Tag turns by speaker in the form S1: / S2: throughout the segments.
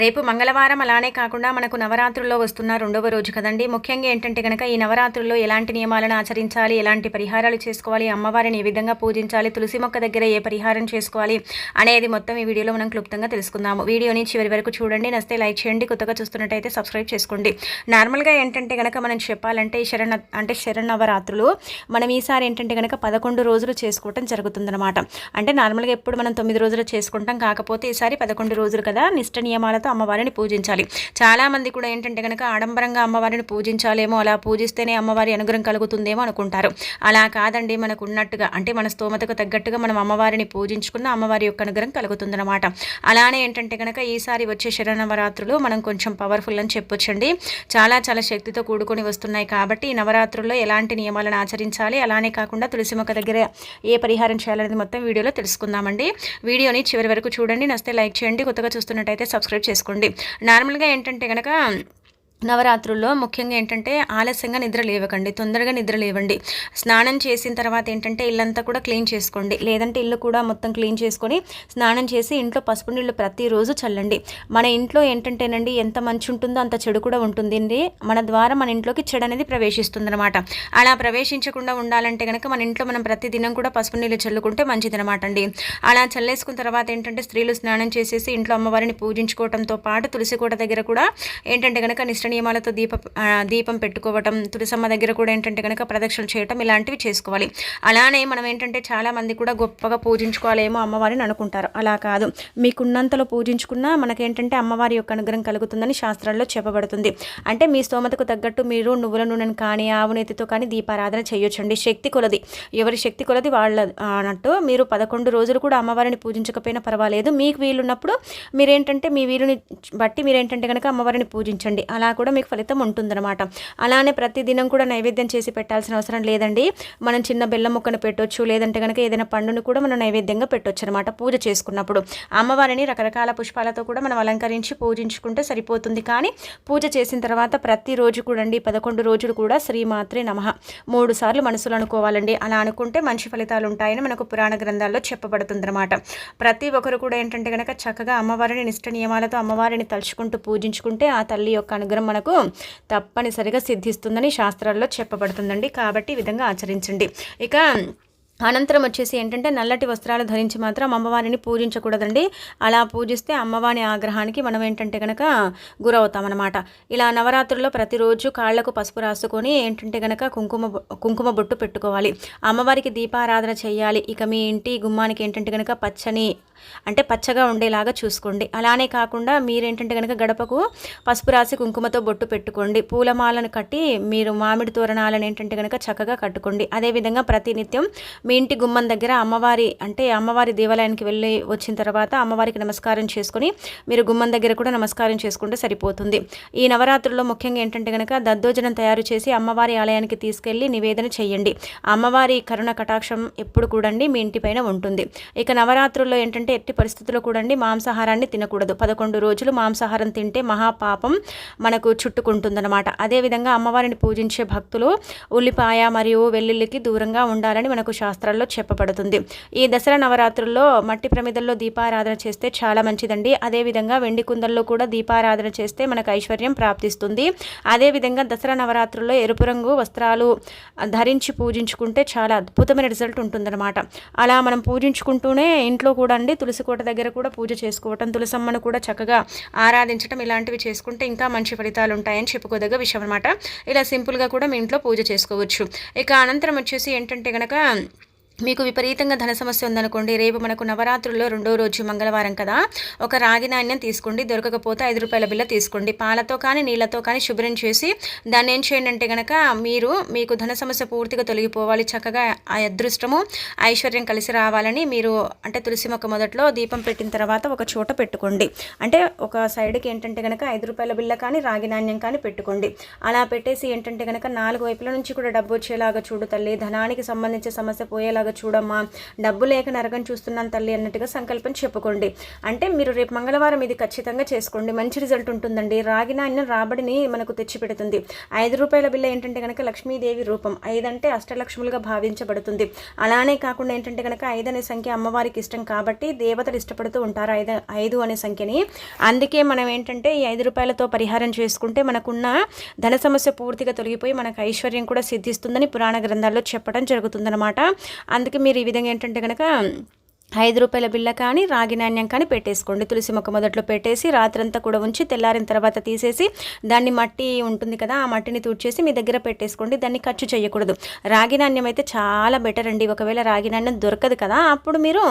S1: రేపు మంగళవారం అలానే కాకుండా మనకు నవరాత్రుల్లో వస్తున్న రెండవ రోజు కదండి. ముఖ్యంగా ఏంటంటే కనుక ఈ నవరాత్రుల్లో ఎలాంటి నియమాలను ఆచరించాలి ఎలాంటి పరిహారాలు చేసుకోవాలి అమ్మవారిని ఏ విధంగా పూజించాలి తులసి మొక్క దగ్గర ఏ పరిహారం చేసుకోవాలి అనేది మొత్తం ఈ వీడియోలో మనం క్లుప్తంగా తెలుసుకుందాము. వీడియోని చివరి వరకు చూడండి. నస్తే లైక్ చేయండి. కొత్తగా చూస్తున్నట్టయితే సబ్స్క్రైబ్ చేసుకోండి. నార్మల్గా ఏంటంటే కనుక మనం చెప్పాలంటే ఈ శరణ అంటే శరణవరాత్రులు మనం ఈసారి ఏంటంటే కనుక పదకొండు రోజులు చేసుకోవటం జరుగుతుందన్నమాట. అంటే నార్మల్గా ఎప్పుడు మనం తొమ్మిది రోజులు చేసుకుంటాం. కాకపోతే ఈసారి పదకొండు రోజులు కదా. నిష్ట నియమాలతో అమ్మవారిని పూజించాలి. చాలామంది కూడా ఏంటంటే కనుక ఆడంబరంగా అమ్మవారిని పూజించాలేమో అలా పూజిస్తేనే అమ్మవారి అనుగ్రహం కలుగుతుందేమో అనుకుంటారు. అలా కాదండి మనకు ఉన్నట్టుగా అంటే మన స్తోమతకు తగ్గట్టుగా మనం అమ్మవారిని పూజించుకున్న అమ్మవారి యొక్క అనుగ్రహం కలుగుతుందన్నమాట. అలానే ఏంటంటే కనుక ఈసారి వచ్చే శరణవరాత్రులు మనం కొంచెం పవర్ఫుల్ అని చెప్పొచ్చండి. చాలా చాలా శక్తితో కూడుకొని వస్తున్నాయి కాబట్టి ఈ నవరాత్రుల్లో ఎలాంటి నియమాలను ఆచరించాలి అలానే కాకుండా తులసి మొక్క దగ్గర ఏ పరిహారం చేయాలనేది మొత్తం వీడియోలో తెలుసుకుందామండి. వీడియోని చివరి వరకు చూడండి. నస్తే లైక్ చేయండి. కొత్తగా చూస్తున్నట్టయితే సబ్స్క్రైబ్ చేసుకోండి. నార్మల్గా ఏంటంటే కనుక నవరాత్రుల్లో ముఖ్యంగా ఏంటంటే ఆలస్యంగా నిద్ర లేవకండి తొందరగా నిద్ర లేవండి. స్నానం చేసిన తర్వాత ఏంటంటే ఇల్లంతా కూడా క్లీన్ చేసుకోండి. లేదంటే ఇల్లు కూడా మొత్తం క్లీన్ చేసుకొని స్నానం చేసి ఇంట్లో పసుపు నీళ్ళు ప్రతిరోజు చల్లండి. మన ఇంట్లో ఏంటంటేనండి ఎంత మంచి ఉంటుందో అంత చెడు కూడా ఉంటుందండి. మన ద్వారా మన ఇంట్లోకి చెడు అనేది ప్రవేశిస్తుంది అనమాట అలా ప్రవేశించకుండా ఉండాలంటే కనుక మన ఇంట్లో మనం ప్రతిదినం కూడా పసుపు నీళ్ళు చల్లుకుంటే మంచిదనమాట అండి. అలా చల్లేసుకున్న తర్వాత ఏంటంటే స్త్రీలు స్నానం చేసేసి ఇంట్లో అమ్మవారిని పూజించుకోవడంతో పాటు తులసి కోట దగ్గర కూడా ఏంటంటే కనుక నిష్ట నియమాలతో దీప దీపం పెట్టుకోవటం తులసమ్మ దగ్గర కూడా ఏంటంటే కనుక ప్రదక్షిణలు చేయటం ఇలాంటివి చేసుకోవాలి. అలానే మనం ఏంటంటే చాలామంది కూడా గొప్పగా పూజించుకోవాలేమో అమ్మవారిని అనుకుంటారు. అలా కాదు. మీకున్నంతలో పూజించుకున్నా మనకేంటంటే అమ్మవారి యొక్క అనుగ్రహం కలుగుతుందని శాస్త్రాల్లో చెప్పబడుతుంది. అంటే మీ స్తోమతకు తగ్గట్టు మీరు నువ్వుల నూనెను కానీ ఆవు నేతితో కానీ దీపారాధన చేయొచ్చండి. శక్తి కొలది. ఎవరి శక్తి కొలది వాళ్ళ అన్నట్టు మీరు పదకొండు రోజులు కూడా అమ్మవారిని పూజించకపోయినా పర్వాలేదు. మీకు వీలున్నప్పుడు మీరేంటంటే మీ వీలుని బట్టి మీరేంటంటే కనుక అమ్మవారిని పూజించండి. అలా కూడా మీకు ఫలితం ఉంటుందన్నమాట. అలానే ప్రతిదినం కూడా నైవేద్యం చేసి పెట్టాల్సిన అవసరం లేదండి. మనం చిన్న బెల్లం ముక్కను పెట్టొచ్చు లేదంటే కనుక ఏదైనా పండును కూడా మనం నైవేద్యంగా పెట్టొచ్చు అనమాట పూజ చేసుకున్నప్పుడు. అమ్మవారిని రకరకాల పుష్పాలతో కూడా మనం అలంకరించి పూజించుకుంటే సరిపోతుంది. కానీ పూజ చేసిన తర్వాత ప్రతిరోజు కూడా అండి పదకొండు రోజులు కూడా శ్రీమాత్రే నమః. మూడు సార్లు మనసులు అనుకోవాలండి. అలా అనుకుంటే మంచి ఫలితాలు ఉంటాయని మనకు పురాణ గ్రంథాల్లో చెప్పబడుతుందన్నమాట. ప్రతి ఒక్కరు కూడా ఏంటంటే కనుక చక్కగా అమ్మవారిని నిష్ట నియమాలతో అమ్మవారిని తలుచుకుంటూ పూజించుకుంటే ఆ తల్లి యొక్క అనుగ్రహం మనకు తప్పనిసరిగా సిద్ధిస్తుందని శాస్త్రాల్లో చెప్పబడుతుందండి. కాబట్టి ఈ విధంగా ఆచరించండి. ఇక అనంతరం వచ్చేసి ఏంటంటే నల్లటి వస్త్రాలు ధరించి మాత్రం అమ్మవారిని పూజించకూడదండి. అలా పూజిస్తే అమ్మవారి ఆగ్రహానికి మనం ఏంటంటే కనుక గురవుతామన్నమాట. ఇలా నవరాత్రుల్లో ప్రతిరోజు కాళ్ళకు పసుపు రాసుకొని ఏంటంటే కనుక కుంకుమ కుంకుమ బొట్టు పెట్టుకోవాలి. అమ్మవారికి దీపారాధన చేయాలి. ఇక మీ ఇంటి గుమ్మానికి ఏంటంటే కనుక పచ్చని అంటే పచ్చగా ఉండేలాగా చూసుకోండి. అలానే కాకుండా మీరేంటంటే కనుక గడపకు పసుపు రాసి కుంకుమతో బొట్టు పెట్టుకోండి. పూలమాలను కట్టి మీరు మామిడి తోరణాలను ఏంటంటే కనుక చక్కగా కట్టుకోండి. అదేవిధంగా ప్రతినిత్యం మీ ఇంటి గుమ్మం దగ్గర అమ్మవారి అంటే అమ్మవారి దేవాలయానికి వెళ్ళి వచ్చిన తర్వాత అమ్మవారికి నమస్కారం చేసుకొని మీరు గుమ్మం దగ్గర కూడా నమస్కారం చేసుకుంటే సరిపోతుంది. ఈ నవరాత్రుల్లో ముఖ్యంగా ఏంటంటే కనుక దద్దోజనం తయారు చేసి అమ్మవారి ఆలయానికి తీసుకెళ్ళి నివేదన చేయండి. అమ్మవారి కరుణ కటాక్షం ఎప్పుడు కూడండి మీ ఇంటిపైన ఉంటుంది. ఇక నవరాత్రుల్లో ఏంటంటే ఎట్టి పరిస్థితుల్లో కూడండి మాంసాహారాన్ని తినకూడదు. పదకొండు రోజులు మాంసాహారం తింటే మహాపాపం మనకు చుట్టుకుంటుందన్నమాట. అదేవిధంగా అమ్మవారిని పూజించే భక్తులు ఉల్లిపాయ మరియు వెల్లుల్లికి దూరంగా ఉండాలని మనకు శాస్త్రాల్లో చెప్పబడుతుంది. ఈ దసరా నవరాత్రుల్లో మట్టి ప్రమిదల్లో దీపారాధన చేస్తే చాలా మంచిదండి. అదేవిధంగా వెండి కుందల్లో కూడా దీపారాధన చేస్తే మనకు ఐశ్వర్యం ప్రాప్తిస్తుంది. అదేవిధంగా దసరా నవరాత్రుల్లో ఎరుపు రంగు వస్త్రాలు ధరించి పూజించుకుంటే చాలా అద్భుతమైన రిజల్ట్ ఉంటుందన్నమాట. అలా మనం పూజించుకుంటూనే ఇంట్లో కూడా అండి తులసి కోట దగ్గర కూడా పూజ చేసుకోవటం తులసమ్మను కూడా చక్కగా ఆరాధించడం ఇలాంటివి చేసుకుంటే ఇంకా మంచి ఫలితాలు ఉంటాయని చెప్పుకోదగ్గ విషయం అనమాట ఇలా సింపుల్గా కూడా మీ ఇంట్లో పూజ చేసుకోవచ్చు. ఇక అనంతరం వచ్చేసి ఏంటంటే కనుక మీకు విపరీతంగా ధన సమస్య ఉందనుకోండి రేపు మనకు నవరాత్రుల్లో రెండో రోజు మంగళవారం కదా ఒక రాగి నాణ్యం తీసుకోండి దొరకకపోతే ఐదు రూపాయల బిల్ల తీసుకోండి. పాలతో కానీ నీళ్ళతో కానీ శుభ్రం చేసి దాన్ని ఏం చేయండి అంటే కనుక మీరు మీకు ధన సమస్య పూర్తిగా తొలగిపోవాలి చక్కగా ఆ అదృష్టము ఐశ్వర్యం కలిసి రావాలని మీరు అంటే తులసి మొక్క మొదట్లో దీపం పెట్టిన తర్వాత ఒక చోట పెట్టుకోండి. అంటే ఒక సైడ్కి ఏంటంటే కనుక ఐదు రూపాయల బిల్ల కానీ రాగి నాణ్యం కానీ పెట్టుకోండి. అలా పెట్టేసి ఏంటంటే కనుక నాలుగు వైపుల నుంచి కూడా డబ్బు వచ్చేలాగా చూడు తల్లి ధనానికి సంబంధించిన సమస్య పోయేలాగా లాగా చూడమ్మా. డబ్బు లేక నరకం చూస్తున్నాను తల్లి అన్నట్టుగా సంకల్పం చెప్పుకోండి. అంటే మీరు రేపు మంగళవారం ఇది ఖచ్చితంగా చేసుకోండి. మంచి రిజల్ట్ ఉంటుందండి. రాగి నాణ్యం రాబడిని మనకు తెచ్చిపెడుతుంది ఐదు రూపాయల బిల్ల ఏంటంటే కనుక లక్ష్మీదేవి రూపం. ఐదంటే అష్టలక్ష్ములుగా భావించబడుతుంది. అలానే కాకుండా ఏంటంటే కనుక ఐదు అనే సంఖ్య అమ్మవారికి ఇష్టం కాబట్టి దేవతలు ఇష్టపడుతూ ఉంటారు ఐదు ఐదు అనే సంఖ్యని. అందుకే మనం ఏంటంటే ఈ ఐదు రూపాయలతో పరిహారం చేసుకుంటే మనకున్న ధన సమస్య పూర్తిగా తొలగిపోయి మనకు ఐశ్వర్యం కూడా సిద్ధిస్తుందని పురాణ గ్రంథాల్లో చెప్పడం జరుగుతుందన్నమాట. అందుకే మీరు ఈ విధంగా ఏంటంటే కనుక ఐదు రూపాయల బిళ్ళ కానీ రాగి నాణ్యం కానీ పెట్టేసుకోండి. తులసి మొక్క మొదట్లో పెట్టేసి రాత్రంతా కూడా ఉంచి తెల్లారిన తర్వాత తీసేసి దాన్ని మట్టి ఉంటుంది కదా ఆ మట్టిని తూడ్చేసి మీ దగ్గర పెట్టేసుకోండి. దాన్ని ఖర్చు చేయకూడదు. రాగి నాణ్యం అయితే చాలా బెటర్ అండి. ఒకవేళ రాగి నాణ్యం దొరకదు కదా అప్పుడు మీరు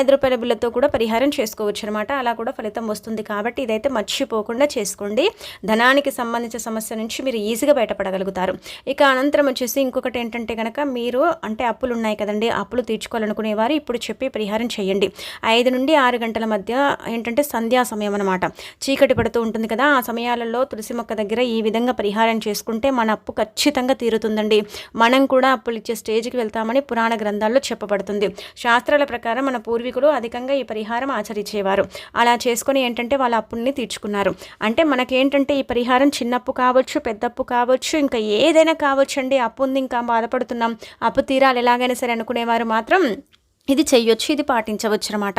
S1: ఐదు రూపాయల బిళ్ళతో కూడా పరిహారం చేసుకోవచ్చు అనమాట అలా కూడా ఫలితం వస్తుంది కాబట్టి ఇదైతే మర్చిపోకుండా చేసుకోండి. ధనానికి సంబంధించిన సమస్య నుంచి మీరు ఈజీగా బయటపడగలుగుతారు. ఇక అనంతరం వచ్చేసి ఇంకొకటి ఏంటంటే కనుక మీరు అంటే అప్పులు ఉన్నాయి కదండి అప్పులు తీర్చుకోవాలనుకునేవారు ఇప్పుడు చెప్పి పరిహారం పరిహారం చేయండి. ఐదు నుండి ఆరు గంటల మధ్య ఏంటంటే సంధ్యా సమయం అనమాట చీకటి పడుతూ ఉంటుంది కదా ఆ సమయాలలో తులసి మొక్క దగ్గర ఈ విధంగా పరిహారం చేసుకుంటే మన అప్పు ఖచ్చితంగా తీరుతుందండి. మనం కూడా అప్పులు ఇచ్చే స్టేజ్కి వెళ్తామని పురాణ గ్రంథాల్లో చెప్పబడుతుంది. శాస్త్రాల ప్రకారం మన పూర్వీకులు అధికంగా ఈ పరిహారం ఆచరించేవారు. అలా చేసుకొని ఏంటంటే వాళ్ళ అప్పుల్ని తీర్చుకున్నారు. అంటే మనకేంటంటే ఈ పరిహారం చిన్నప్పు కావచ్చు పెద్దప్పు కావచ్చు ఇంకా ఏదైనా కావచ్చు అండి అప్పు ఉంది ఇంకా బాధపడుతున్నాం. అప్పు తీరాలి ఎలాగైనా సరే అనుకునేవారు మాత్రం ఇది చెయ్యొచ్చు ఇది పాటించవచ్చు అనమాట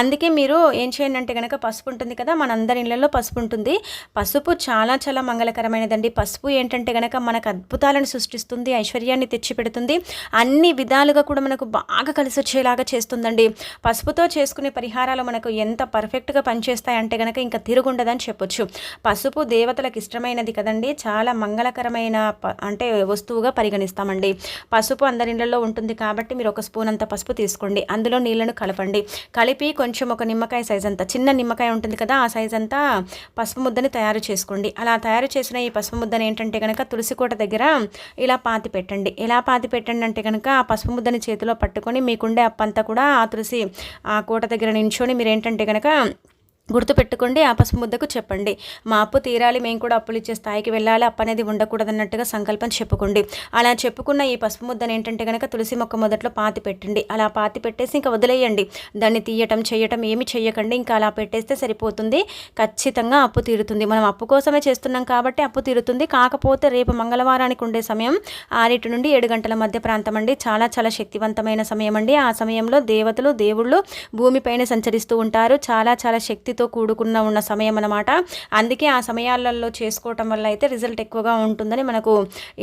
S1: అందుకే మీరు ఏం చేయండి అంటే కనుక పసుపు ఉంటుంది కదా మనందరి ఇళ్ళలో పసుపు ఉంటుంది పసుపు చాలా చాలా మంగళకరమైనదండి. పసుపు ఏంటంటే కనుక మనకు అద్భుతాలను సృష్టిస్తుంది ఐశ్వర్యాన్ని తెచ్చిపెడుతుంది. అన్ని విధాలుగా కూడా మనకు బాగా కలిసి వచ్చేలాగా చేస్తుందండి. పసుపుతో చేసుకునే పరిహారాలు మనకు ఎంత పర్ఫెక్ట్గా పనిచేస్తాయి అంటే కనుక ఇంకా తిరుగుండదని చెప్పొచ్చు. పసుపు దేవతలకు ఇష్టమైనది కదండి. చాలా మంగళకరమైన అంటే వస్తువుగా పరిగణిస్తామండి. పసుపు అందరి ఇళ్ళలో ఉంటుంది కాబట్టి మీరు ఒక స్పూన్ అంత పసుపు తీసుకుంటారు తీసుకోండి అందులో నీళ్ళను కలపండి. కలిపి కొంచెం ఒక నిమ్మకాయ సైజ్ అంతా చిన్న నిమ్మకాయ ఉంటుంది కదా ఆ సైజ్ అంతా పసుపు ముద్దని తయారు చేసుకోండి. అలా తయారు చేసిన ఈ పసుపు ముద్దని ఏంటంటే కనుక తులసి కోట దగ్గర ఇలా పాతి పెట్టండి. ఎలా పాతి పెట్టండి అంటే కనుక ఆ పసుపు ముద్దని చేతిలో పట్టుకొని మీకుండే అప్పంతా కూడా ఆ తులసి ఆ కోట దగ్గర నించొని మీరు ఏంటంటే కనుక గుర్తుపెట్టుకోండి ఆ పసుపు ముద్దకు చెప్పండి. మా అప్పు తీరాలి మేము కూడా అప్పులు ఇచ్చే స్థాయికి వెళ్ళాలి అప్పు అనేది ఉండకూడదన్నట్టుగా సంకల్పం చెప్పుకోండి. అలా చెప్పుకున్న ఈ పసుపు ముద్దను ఏంటంటే కనుక తులసి మొక్క మొదట్లో పాతి పెట్టండి. అలా పాతి పెట్టేసి ఇంకా వదిలేయండి. దాన్ని తీయటం చేయటం ఏమి చేయకండి ఇంకా అలా పెట్టేస్తే సరిపోతుంది. ఖచ్చితంగా అప్పు తీరుతుంది. మనం అప్పు కోసమే చేస్తున్నాం కాబట్టి అప్పు తీరుతుంది. కాకపోతే రేపు మంగళవారానికి ఉండే సమయం ఆరింటి నుండి ఏడు గంటల మధ్య ప్రాంతం అండి. చాలా చాలా శక్తివంతమైన సమయం అండి. ఆ సమయంలో దేవతలు దేవుళ్ళు భూమిపైన సంచరిస్తూ ఉంటారు. చాలా చాలా శక్తి శక్తితో కూడుకున్న ఉన్న సమయం అనమాట అందుకే ఆ సమయాలలో చేసుకోవటం వల్ల అయితే రిజల్ట్ ఎక్కువగా ఉంటుందని మనకు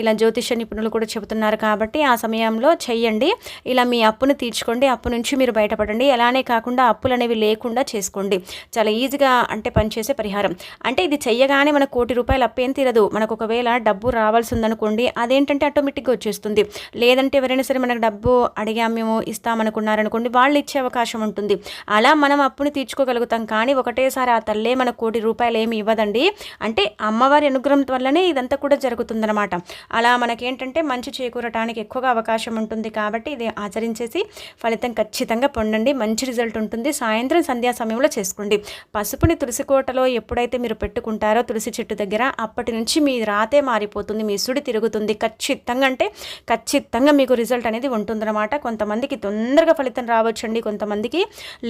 S1: ఇలా జ్యోతిష నిపుణులు కూడా చెబుతున్నారు కాబట్టి ఆ సమయంలో చెయ్యండి. ఇలా మీ అప్పును తీర్చుకోండి. అప్పు నుంచి మీరు బయటపడండి. ఎలానే కాకుండా అప్పులు అనేవి లేకుండా చేసుకోండి. చాలా ఈజీగా అంటే పనిచేసే పరిహారం. అంటే ఇది చెయ్యగానే మనకు కోటి రూపాయలు అప్పేం తీరదు. మనకు ఒకవేళ డబ్బు రావాల్సి ఉందనుకోండి అదేంటంటే ఆటోమేటిక్గా వచ్చేస్తుంది. లేదంటే ఎవరైనా సరే మనకు డబ్బు అడిగాం మేము ఇస్తామనుకున్నారనుకోండి వాళ్ళు ఇచ్చే అవకాశం ఉంటుంది. అలా మనం అప్పుని తీర్చుకోగలుగుతాం. కానీ ఒకటేసారి ఆ తల్లే మన కోటి రూపాయలు ఏమి ఇవ్వదండి. అంటే అమ్మవారి అనుగ్రహం వల్లనే ఇదంతా కూడా జరుగుతుందన్నమాట. అలా మనకేంటంటే మంచి చేకూరటానికి ఎక్కువగా అవకాశం ఉంటుంది కాబట్టి ఇది ఆచరించేసి ఫలితం ఖచ్చితంగా పొందండి. మంచి రిజల్ట్ ఉంటుంది. సాయంత్రం సంధ్యా సమయంలో చేసుకోండి. పసుపుని తులసి కోటలో ఎప్పుడైతే మీరు పెట్టుకుంటారో తులసి చెట్టు దగ్గర అప్పటి నుంచి మీ రాతే మారిపోతుంది. మీ సుడి తిరుగుతుంది. ఖచ్చితంగా అంటే ఖచ్చితంగా మీకు రిజల్ట్ అనేది ఉంటుందన్నమాట. కొంతమందికి తొందరగా ఫలితం రావచ్చండి. కొంతమందికి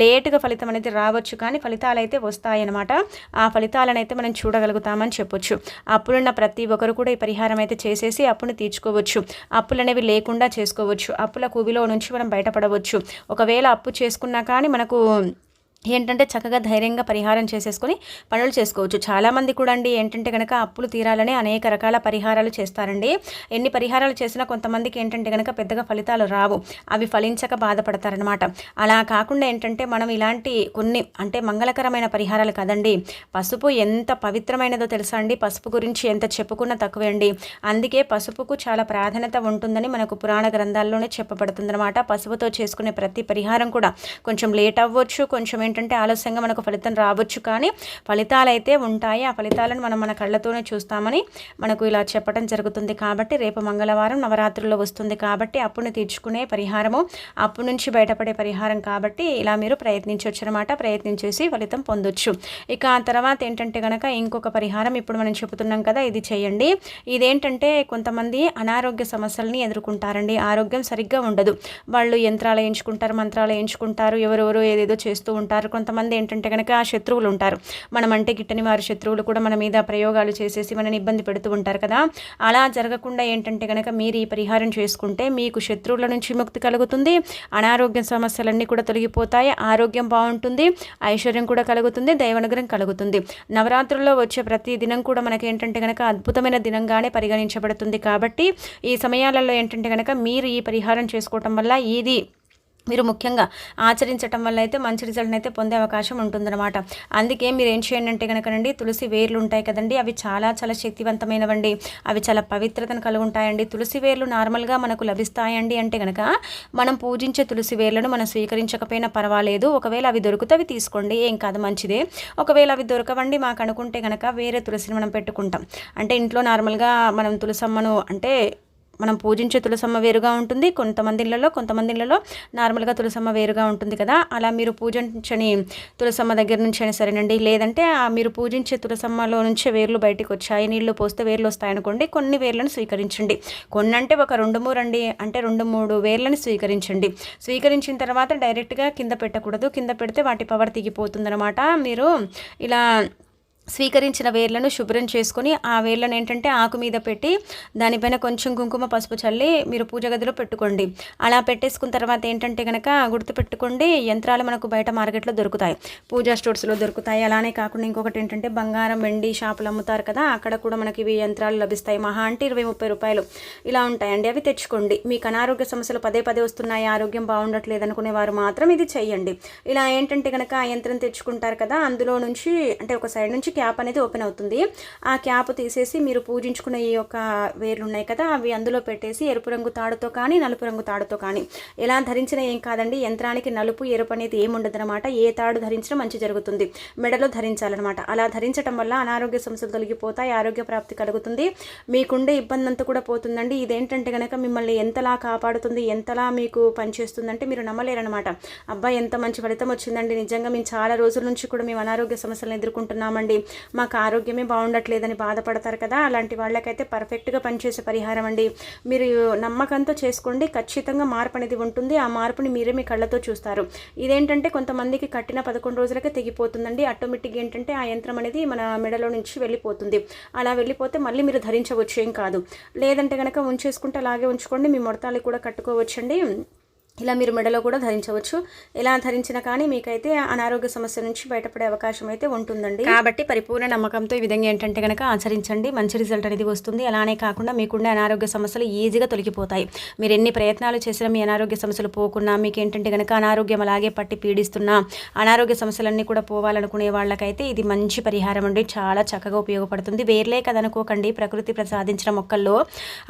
S1: లేటుగా ఫలితం అనేది రావచ్చు. కానీ ఫలితాలు అయితే వస్తాయన్నమాట. ఆ ఫలితాలను అయితే మనం చూడగలుగుతామని చెప్పొచ్చు. అప్పులున్న ప్రతి ఒక్కరు కూడా ఈ పరిహారం అయితే చేసేసి అప్పును తీర్చుకోవచ్చు. అప్పులు అనేవి లేకుండా చేసుకోవచ్చు. అప్పుల కూవిలో నుంచి మనం బయటపడవచ్చు. ఒకవేళ అప్పు చేసుకున్నా కానీ మనకు ఏంటంటే చక్కగా ధైర్యంగా పరిహారం చేసేసుకొని పనులు చేసుకోవచ్చు. చాలామంది కూడా అండి ఏంటంటే కనుక అప్పులు తీరాలని అనేక రకాల పరిహారాలు చేస్తారండి. ఎన్ని పరిహారాలు చేసినా కొంతమందికి ఏంటంటే కనుక పెద్దగా ఫలితాలు రావు. అవి ఫలించక బాధపడతారనమాట అలా కాకుండా ఏంటంటే మనం ఇలాంటి కొన్ని అంటే మంగళకరమైన పరిహారాలు కదండి. పసుపు ఎంత పవిత్రమైనదో తెలుసా అండి? పసుపు గురించి ఎంత చెప్పుకున్నా తక్కువే అండి. అందుకే పసుపుకు చాలా ప్రాధాన్యత ఉంటుందని మనకు పురాణ గ్రంథాల్లోనే చెప్పబడుతుందన్నమాట. పసుపుతో చేసుకునే ప్రతి పరిహారం కూడా కొంచెం లేట్ అవ్వచ్చు కొంచెం ఏంటంటే ఆలస్యంగా మనకు ఫలితం రావచ్చు కానీ ఫలితాలు అయితే ఉంటాయి. ఆ ఫలితాలను మనం మన కళ్ళతోనే చూస్తామని మనకు ఇలా చెప్పడం జరుగుతుంది కాబట్టి రేపు మంగళవారం నవరాత్రుల్లో వస్తుంది కాబట్టి అప్పుని తీర్చుకునే పరిహారము అప్పు నుంచి బయటపడే పరిహారం కాబట్టి ఇలా మీరు ప్రయత్నించవచ్చు అనమాట ప్రయత్నించేసి ఫలితం పొందొచ్చు. ఇక ఆ తర్వాత ఏంటంటే కనుక ఇంకొక పరిహారం ఇప్పుడు మనం చెబుతున్నాం కదా ఇది చేయండి. ఇదేంటంటే కొంతమంది అనారోగ్య సమస్యల్ని ఎదుర్కొంటారండి. ఆరోగ్యం సరిగ్గా ఉండదు. వాళ్ళు యంత్రాలు వేయించుకుంటారు మంత్రాలు వేయించుకుంటారు ఎవరెవరు ఏదేదో చేస్తూ ఉంటారు. కొంతమంది ఏంటంటే కనుక శత్రువులు ఉంటారు. మనం అంటే గిట్టని వారి శత్రువులు కూడా మన మీద ప్రయోగాలు చేసేసి మనని ఇబ్బంది పెడుతూ ఉంటారు కదా. అలా జరగకుండా ఏంటంటే కనుక మీరు ఈ పరిహారం చేసుకుంటే మీకు శత్రువుల నుంచి విముక్తి కలుగుతుంది. అనారోగ్య సమస్యలన్నీ కూడా తొలగిపోతాయి. ఆరోగ్యం బాగుంటుంది. ఐశ్వర్యం కూడా కలుగుతుంది. దైవానుగ్రహం కలుగుతుంది. నవరాత్రుల్లో వచ్చే ప్రతి దినం కూడా మనకి ఏంటంటే కనుక అద్భుతమైన దినంగానే పరిగణించబడుతుంది. కాబట్టి ఈ సమయాలలో ఏంటంటే కనుక మీరు ఈ పరిహారం చేసుకోవటం వల్ల ఇది మీరు ముఖ్యంగా ఆచరించటం వల్ల అయితే మంచి రిజల్ట్ని అయితే పొందే అవకాశం ఉంటుందన్నమాట. అందుకే మీరు ఏం చేయండి అంటే కనుకనండి తులసి వేర్లు ఉంటాయి కదండి అవి చాలా చాలా శక్తివంతమైనవండి. అవి చాలా పవిత్రతను కలిగి ఉంటాయండి తులసి వేర్లు నార్మల్గా మనకు లభిస్తాయండి అంటే కనుక మనం పూజించే తులసి వేర్లను మనం స్వీకరించకపోయినా పర్వాలేదు. ఒకవేళ అవి దొరికితే అవి తీసుకోండి. ఏం కాదు మంచిదే. ఒకవేళ అవి దొరకవండి మాకు అనుకుంటే కనుక వేరే తులసిని మనం పెట్టుకుంటాం. అంటే ఇంట్లో నార్మల్గా మనం తులసమ్మను అంటే మనం పూజించే తులసమ్మ వేరుగా ఉంటుంది. కొంతమంది ఇళ్ళలో కొంతమంది ఇళ్ళలో నార్మల్గా తులసమ్మ వేరుగా ఉంటుంది కదా. అలా మీరు పూజించని తులసమ్మ దగ్గర నుంచి అయినా సరేనండి. లేదంటే మీరు పూజించే తులసమ్మలో నుంచే వేర్లు బయటకు వచ్చాయి. నీళ్ళు పోస్తే వేర్లు వస్తాయనుకోండి కొన్ని వేర్లను స్వీకరించండి. కొన్ని అంటే ఒక రెండు మూడు అండి అంటే రెండు మూడు వేర్లను స్వీకరించండి. స్వీకరించిన తర్వాత డైరెక్ట్గా కింద పెట్టకూడదు. కింద పెడితే వాటి పవర్ దిగిపోతుందన్నమాట మీరు ఇలా స్వీకరించిన వేర్లను శుభ్రం చేసుకొని ఆ వేర్లను ఏంటంటే ఆకు మీద పెట్టి దానిపైన కొంచెం కుంకుమ పసుపు చల్లి మీరు పూజ గదిలో పెట్టుకోండి. అలా పెట్టేసుకున్న తర్వాత ఏంటంటే కనుక గుర్తుపెట్టుకోండి యంత్రాలు మనకు బయట మార్కెట్లో దొరుకుతాయి. పూజా స్టోర్స్లో దొరుకుతాయి. అలానే కాకుండా ఇంకొకటి ఏంటంటే బంగారం వెండి షాపులు అమ్ముతారు కదా అక్కడ కూడా మనకి ఇవి యంత్రాలు లభిస్తాయి. మహా అంటే ఇరవై ముప్పై రూపాయలు. ఇలా ఉంటాయండి అవి తెచ్చుకోండి. మీకు అనారోగ్య సమస్యలు పదే పదే వస్తున్నాయి ఆరోగ్యం బాగుండట్లేదు అనుకునే వారు మాత్రం ఇది చేయండి ఇలా ఏంటంటే కనుక ఆ యంత్రం తెచ్చుకుంటారు కదా అందులో నుంచి అంటే ఒక సైడ్ నుంచి క్యాప్ అనేది ఓపెన్ అవుతుంది. ఆ క్యాప్ తీసేసి మీరు పూజించుకున్న ఈ యొక్క వేర్లు ఉన్నాయి కదా అవి అందులో పెట్టేసి ఎరుపు రంగు తాడుతో కానీ నలుపు రంగు తాడుతో కానీ. ఎలా ధరించినా ఏం కాదండి యంత్రానికి నలుపు ఎరుపు అనేది ఏముండదు అనమాట ఏ తాడు ధరించినా మంచి జరుగుతుంది. మెడలో ధరించాలన్నమాట. అలా ధరించడం వల్ల అనారోగ్య సమస్యలు తొలగిపోతాయి ఆరోగ్య ప్రాప్తి కలుగుతుంది. మీకుండే ఇబ్బంది అంతా కూడా పోతుందండి. ఇదేంటంటే కనుక మిమ్మల్ని ఎంతలా కాపాడుతుంది ఎంతలా మీకు పనిచేస్తుందంటే మీరు నమ్మలేరనమాట అబ్బాయి ఎంత మంచి ఫలితం వచ్చిందండి. నిజంగా మేము చాలా రోజుల నుంచి కూడా మేము అనారోగ్య సమస్యలను ఎదుర్కొంటున్నామండి. మాకు ఆరోగ్యమే బాగుండట్లేదని బాధపడతారు కదా అలాంటి వాళ్ళకైతే పర్ఫెక్ట్గా పనిచేసే పరిహారం అండి. మీరు నమ్మకంతో చేసుకోండి ఖచ్చితంగా మార్పు అనేది ఉంటుంది. ఆ మార్పుని మీరే మీ కళ్ళతో చూస్తారు. ఇదేంటంటే కొంతమందికి కట్టిన పదకొండు రోజులకే తెగిపోతుందండి. ఆటోమేటిక్గా ఏంటంటే ఆ యంత్రం అనేది మన మెడలో నుంచి వెళ్ళిపోతుంది. అలా వెళ్ళిపోతే మళ్ళీ మీరు ధరించవచ్చు ఏం కాదు. లేదంటే కనుక ఉంచేసుకుంటే అలాగే ఉంచుకోండి మీ మొడతాలు కూడా కట్టుకోవచ్చండి. ఇలా మీరు మెడలో కూడా ధరించవచ్చు. ఇలా ధరించిన కానీ మీకైతే అనారోగ్య సమస్య నుంచి బయటపడే అవకాశం అయితే ఉంటుందండి. కాబట్టి పరిపూర్ణ నమ్మకంతో ఈ విధంగా ఏంటంటే కనుక ఆచరించండి. మంచి రిజల్ట్ అనేది వస్తుంది. అలానే కాకుండా మీకుండే అనారోగ్య సమస్యలు ఈజీగా తొలగిపోతాయి. మీరు ఎన్ని ప్రయత్నాలు చేసినా మీ అనారోగ్య సమస్యలు పోకున్నా మీకు ఏంటంటే కనుక అనారోగ్యం అలాగే పట్టి పీడిస్తున్నా అనారోగ్య సమస్యలన్నీ కూడా పోవాలనుకునే వాళ్ళకైతే ఇది మంచి పరిహారం అండి. చాలా చక్కగా ఉపయోగపడుతుంది. వేర్లే కదనుకోకండి. ప్రకృతి ప్రసాదించిన మొక్కల్లో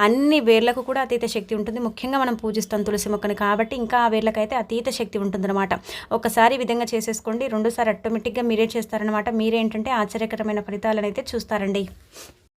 S1: అన్ని వేర్లకు కూడా అతీత శక్తి ఉంటుంది. ముఖ్యంగా మనం పూజిస్తాం తులసి మొక్కని కాబట్టి ఇంకా ఆ అతీత శక్తి ఉంటుందన్నమాట. ఒకసారి విధంగా చేసేసుకోండి రెండోసారి ఆటోమేటిక్గా మీరే చేస్తారనమాట మీరేంటంటే ఆశ్చర్యకరమైన ఫలితాలను అయితే చూస్తారండి.